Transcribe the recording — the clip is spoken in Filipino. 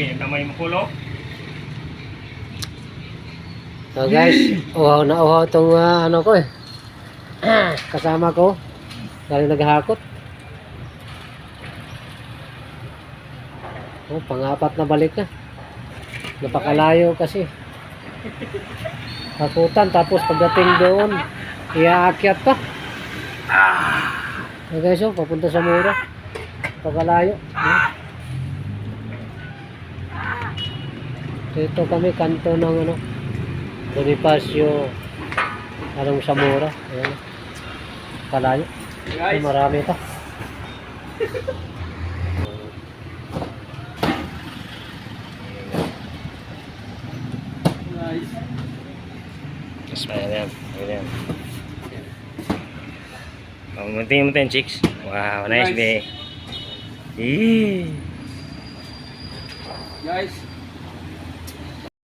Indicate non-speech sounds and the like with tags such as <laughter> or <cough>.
Be, kamay mo kulo. So guys, uhaw na uhaw tong ah, ano ko eh. <clears throat> Kasama ko. Dahil naghakot. Oh, pangapat na balik na. Napakalayo kasi. Hakutan tapos pagdating doon, iaakyat pa. So guys, oh, papunta sa mura. Napakalayo. Hmm. Dito kami kanto ng ano, Bonifacio anong Samura ayan kalayo Ay, marami pa Yes, ayan. Ayan. Oh, muntin muntin chicks. Wow, nice, Nice. be. Eh. Guys,